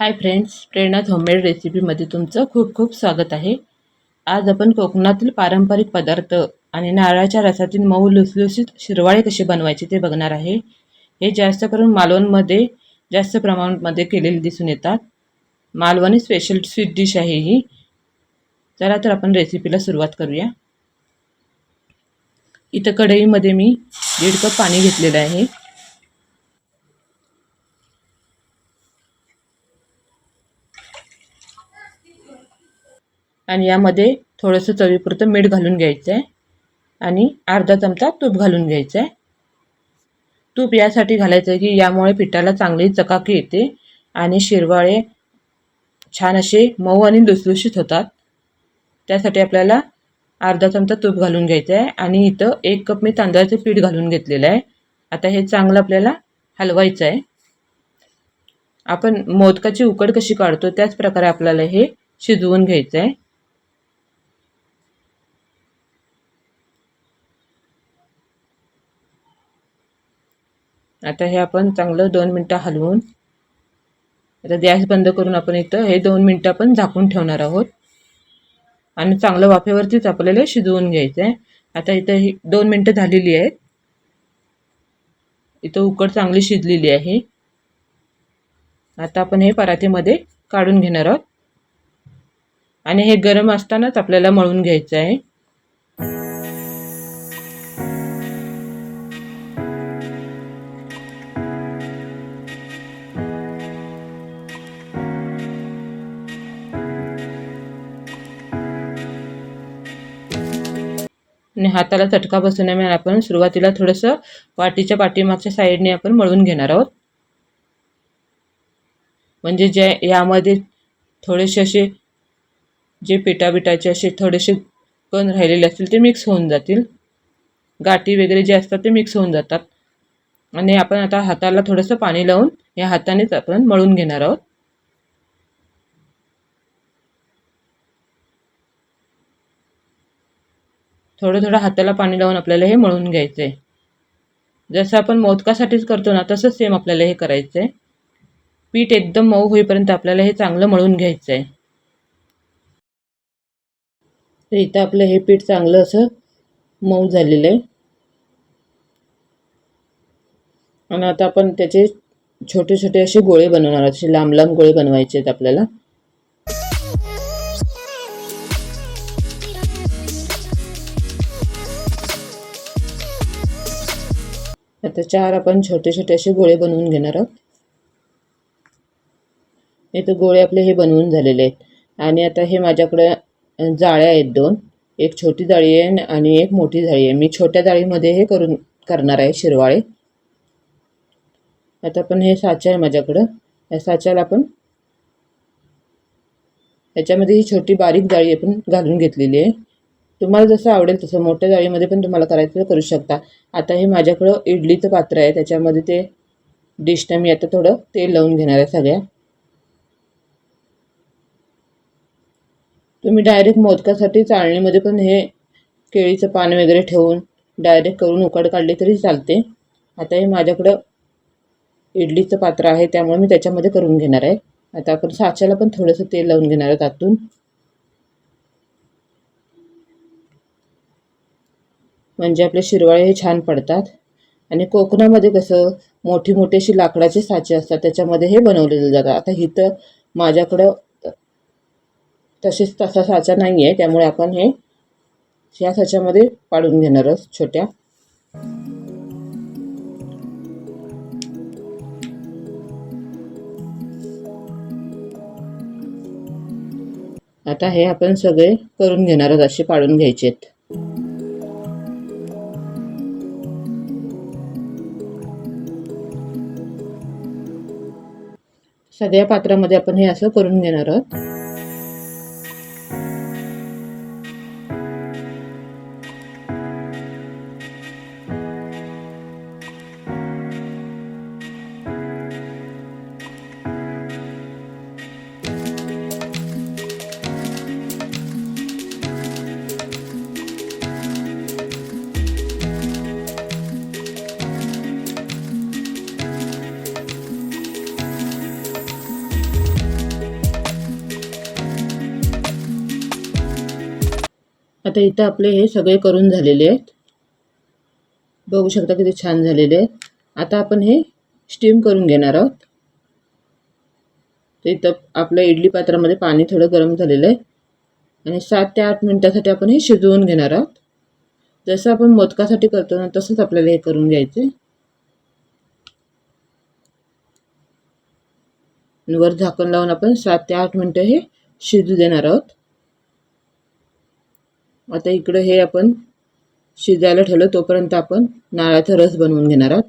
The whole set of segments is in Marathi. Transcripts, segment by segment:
हाय फ्रेंड्स प्रेरणात होममेड रेसिपीमध्ये तुमचं खूप खूप स्वागत आहे. आज आपण कोकणातील पारंपरिक पदार्थ आणि नारळाच्या रसातील मऊ लुसलुसीत शिरवाळे कसे बनवायचे ते बघणार आहे. हे जास्त करून मालवणमध्ये जास्त प्रमाणामध्ये केलेले दिसून येतात. मालवणी स्पेशल स्वीट डिश आहे ही. चला तर आपण रेसिपीला सुरुवात करूया. इथं कढईमध्ये मी दीड कप पाणी घेतलेलं आहे. आणि यामध्ये थोडंसं चवीपुरतं मीठ घालून घ्यायचं आहे आणि अर्धा चमचा तूप घालून घ्यायचं आहे तूप यासाठी घालायचं आहे की यामुळे पिठाला चांगली चकाकी येते आणि शिरवाळे छान असे मऊ आणि लुसलुशीत होतात. त्यासाठी आपल्याला अर्धा चमचा तूप घालून घ्यायचं आहे आणि इथं एक कप मी तांदळाचं पीठ घालून घेतलेलं आहे. आता हे चांगलं आपल्याला हलवायचं आहे आपण मोदकाची उकड कशी काढतो त्याच प्रकारे आपल्याला हे शिजवून घ्यायचं आहे आता हे आपण चांगलं दोन मिनटं हलवून आता गॅस बंद करून आपण इथं हे दोन मिनटं आपण झाकून ठेवणार आहोत. आणि चांगलं वाफेवरतीच आपल्याला शिजवून घ्यायचं आहे आता इथं ही दोन मिनटं झालेली आहेत. इथं उकड चांगली शिजलेली आहे. आता आपण हे परातीमध्ये काढून घेणार आहोत. आणि हे गरम असतानाच आपल्याला मळून घ्यायचं आहे. आणि हाताला चटका बसवण्यामुळे आपण सुरुवातीला थोडंसं वाटीच्या पाठीमागच्या साईडने आपण मळून घेणार आहोत. म्हणजे जे यामध्ये थोडेसे असे जे पिठाबिटाचे असे थोडेसे कण राहिलेले असतील ते मिक्स होऊन जातील. गाठी वगैरे जे असतात ते मिक्स होऊन जातात. आणि आपण आता हाताला थोडंसं पाणी लावून या हातानेच आपण मळून घेणार आहोत. थोडं थोडं हाताला पाणी लावून आपल्याला हे मळून घ्यायचं आहे जसं आपण मोदकासाठीच करतो ना तसंच सेम आपल्याला हे करायचं आहे पीठ एकदम मऊ होईपर्यंत आपल्याला हे चांगलं मळून घ्यायचं आहे तर इथं आपलं हे पीठ चांगलं असं मऊ झालेलं आहे. आणि आता आपण त्याचे छोटे छोटे असे गोळे बनवणार आहोत. असे लांब लांब गोळे बनवायचे आहेत आपल्याला. आता चार आपण छोटे छोटे असे गोळे बनवून घेणार आहोत. इथं गोळे आपले हे बनवून झालेले आहेत. आणि आता हे माझ्याकडं जाळ्या आहेत दोन. एक छोटी जाळी आहे आणि एक मोठी जाळी आहे. मी छोट्या जाळीमध्ये हे करून करणार आहे शिरवाळे. आता पण हे साचा आहे माझ्याकडं. या साच्याला आपण याच्यामध्ये ही छोटी बारीक जाळी आपण घालून घेतलेली आहे. तुम्हाला जसं आवडेल तसं मोठ्या जाळीमध्ये पण तुम्हाला करायचं करू शकता. आता हे माझ्याकडं इडलीचं पात्र आहे. त्याच्यामध्ये ते डिशनं मी आता थोडं तेल लावून घेणार आहे सगळ्या. तुम्ही डायरेक्ट मोदकासाठी चाळणीमध्ये पण हे केळीचं पान वगैरे ठेवून डायरेक्ट करून उकड काढली तरी चालते. आता हे माझ्याकडं इडलीचं पात्र आहे. त्यामुळे मी त्याच्यामध्ये करून घेणार आहे. आता आपण साच्याला पण थोडंसं तेल लावून घेणार आहोत आतून. म्हणजे आपले शिरवाळे हे छान पडतात. आणि कोकणामध्ये कसं मोठी मोठी अशी लाकडाचे साचे असतात त्याच्यामध्ये हे बनवलेले जातात आता इथं माझ्याकडं तसेच तसा साचा नाही आहे त्यामुळे आपण हे या साच्यामध्ये पाडून घेणार आहोत छोट्या. आता हे आपण सगळे करून घेणार आहोत असे पाडून घ्यायचे आहेत सगळ्या पात्रामध्ये आपण हे असं करून घेणार आहोत. आता इथं आपले हे सगळे करून झालेले आहेत. बघू शकता किती छान झालेले आहेत. आता आपण हे स्टीम करून घेणार आहोत. तर इथं आपल्या इडली पात्रामध्ये पाणी थोडं गरम झालेलं आहे. आणि सात ते आठ मिनटासाठी आपण हे शिजवून घेणार आहोत. जसं आपण मोदकासाठी करतो ना तसंच आपल्याला हे करून घ्यायचं. वर झाकण लावून आपण सात ते आठ मिनटं हे शिजू देणार आहोत. आता इकडं हे आपण शिजायला ठेवलं तोपर्यंत आपण नारळाचा रस बनवून घेणार आहोत.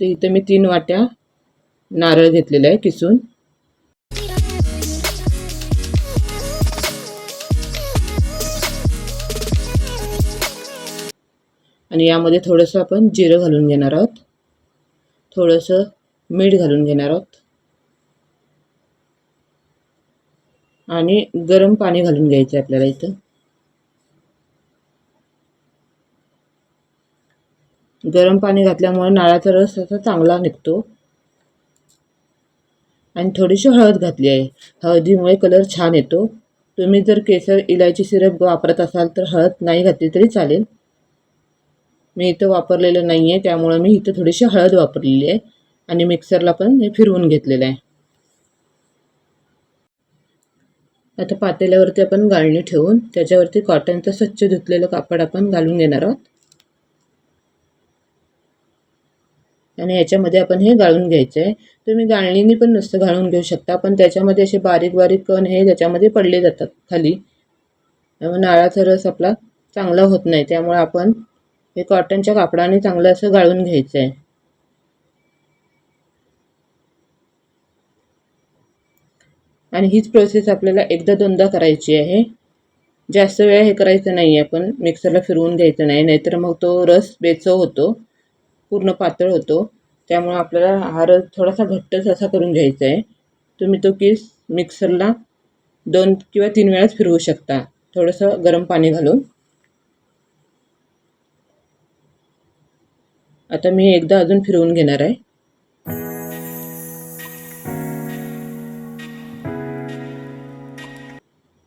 तर इथं मी तीन वाट्या नारळ घेतलेला आहे किसून. आणि यामध्ये थोडंसं आपण जिरं घालून घेणार आहोत. थोडंसं मीठ घालून घेणार आहोत. आणि गरम पाणी घालून घ्यायचं आपल्याला इथं. गरम पाणी घातल्यामुळे नाळाचा रस असा चांगला निघतो. आणि थोडीशी हळद घातली आहे. हळदीमुळे कलर छान येतो. तुम्ही जर केसर इलायची सिरप वापरत असाल तर हळद नाही घातली तरी चालेल. मी इथं वापरलेलं नाही आहे त्यामुळं मी इथं थोडीशी हळद वापरलेली आहे. आणि मिक्सरला पण हे फिरवून घेतलेलं आहे. आता पातेल्यावरती आपण गाळणी ठेवून त्याच्यावरती कॉटनचं स्वच्छ धुतलेलं कापड आपण घालून घेणार आहोत. आणि याच्यामध्ये आपण हे गाळून घ्यायचं आहे तुम्ही गाळणीने पण नुसतं गाळून घेऊ शकता पण त्याच्यामध्ये असे बारीक बारीक कण हे त्याच्यामध्ये पडले जातात खाली. त्यामुळे नाळाचा रस आपला चांगला होत नाही त्यामुळे आपण हे कॉटनच्या कापडाने चांगलं असं गाळून घ्यायचं आहे आणि हीच प्रोसेस आपल्याला एकदा दोनदा करायची आहे. जास्त वेळा हे करायचं नाही आहे आपण मिक्सरला फिरवून घ्यायचं नाही नाहीतर मग तो रस बेचव होतो. पूर्ण पातळ होतो. त्यामुळे आपल्याला हा रस थोडासा घट्टच असा करून घ्यायचा आहे तुम्ही तो केस मिक्सरला दोन किंवा तीन वेळाच फिरवू शकता. थोडंसं गरम पाणी घालून. आता मी एकदा अजून फिरवून घेणार आहे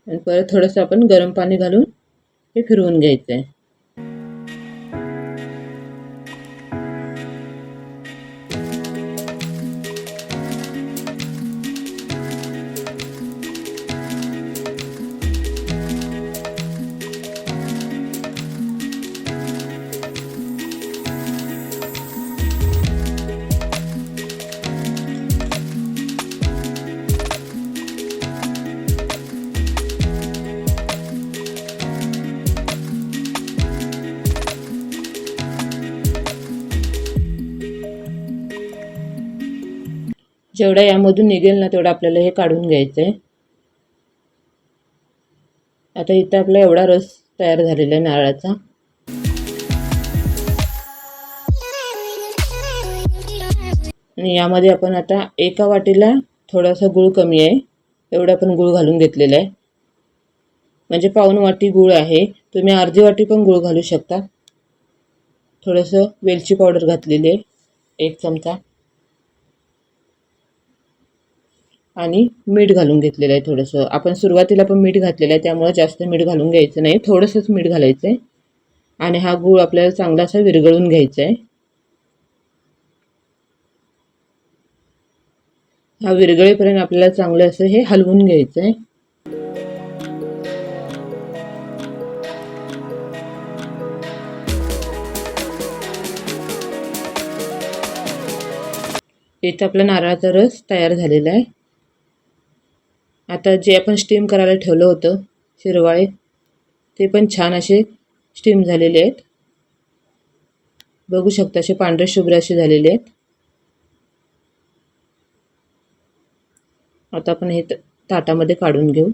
आणि परत थोडंसं आपण गरम पाणी घालून हे फिरवून घ्यायचं आहे जेवढा यामधून निघेल ना तेवढा आपल्याला हे काढून घ्यायचं आहे आता इथं आपला एवढा रस तयार झालेला आहे नारळाचा. आणि यामध्ये आपण आता एका वाटीला थोडासा गूळ कमी आहे. एवढा आपण गूळ घालून घेतलेला आहे. म्हणजे पाऊन वाटी गूळ आहे. तुम्ही अर्धी वाटी पण गूळ घालू शकता. थोडंसं वेलची पावडर घातलेली आहे. एक चमचा. आणि मीठ घालून घेतलेलं आहे थोडंसं. आपण सुरुवातीला पण मीठ घातलेलं आहे त्यामुळे जास्त मीठ घालून घ्यायचं नाही. थोडंसंच मीठ घालायचं आहे आणि हा गूळ आपल्याला चांगला असा विरघळून घ्यायचा आहे हा विरघळेपर्यंत आपल्याला चांगलं असं हे हलवून घ्यायचं आहे इथं आपला नारळाचा रस तयार झालेला आहे. आता जे आपण स्टीम करायला ठेवलं होतं शिरवाळे ते पण छान असे स्टीम झालेले आहेत. बघू शकता असे पांढरे शुभ्र असे झालेले आहेत. आता आपण हे ताटामध्ये काढून घेऊ.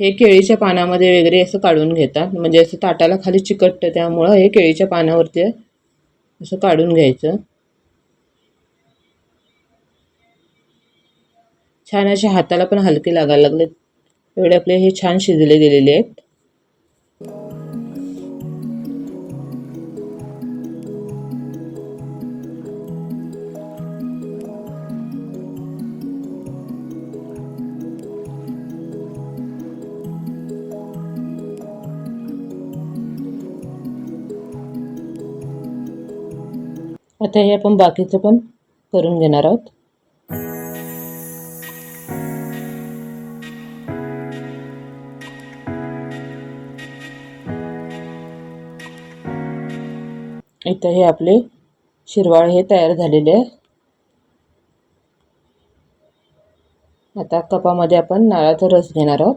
हे केळीच्या पानामध्ये वगैरे असं काढून घेतात. म्हणजे असं ताटाला खाली चिकटतं त्यामुळं हे केळीच्या पानावरती असं काढून घ्यायचं. छान असे हाताला पण हलके लागायला लागले. एवढे आपले हे छान शिजले गेलेले आहेत. आता हे आपण बाकीचं पण करून घेणार आहोत. इथं हे आपले शिरवाळ हे तयार झालेले आहे. आता कपामध्ये आपण नारळाचा रस घेणार आहोत.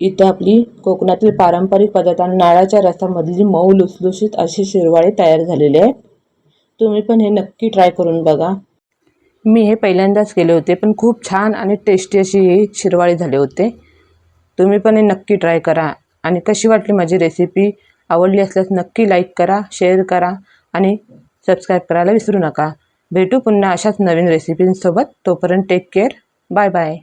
इथं आपली कोकणातील पारंपरिक पदार्थांना नाळाच्या रसामधली मऊ लुसलुशीत अशी शिरवाळे तयार झालेले आहेत तुम्ही पण हे नक्की ट्राय करून बघा. मी हे पहिल्यांदाच केले होते पण खूप छान आणि टेस्टी अशी ही शिरवाळी झाले होते. तुम्ही पण हे नक्की ट्राय करा आणि कशी वाटली माझी रेसिपी आवडली असल्यास नक्की लाईक करा शेअर करा आणि सबस्क्राईब करायला विसरू नका. भेटू पुन्हा अशाच नवीन रेसिपींसोबत तोपर्यंत टेक केअर बाय बाय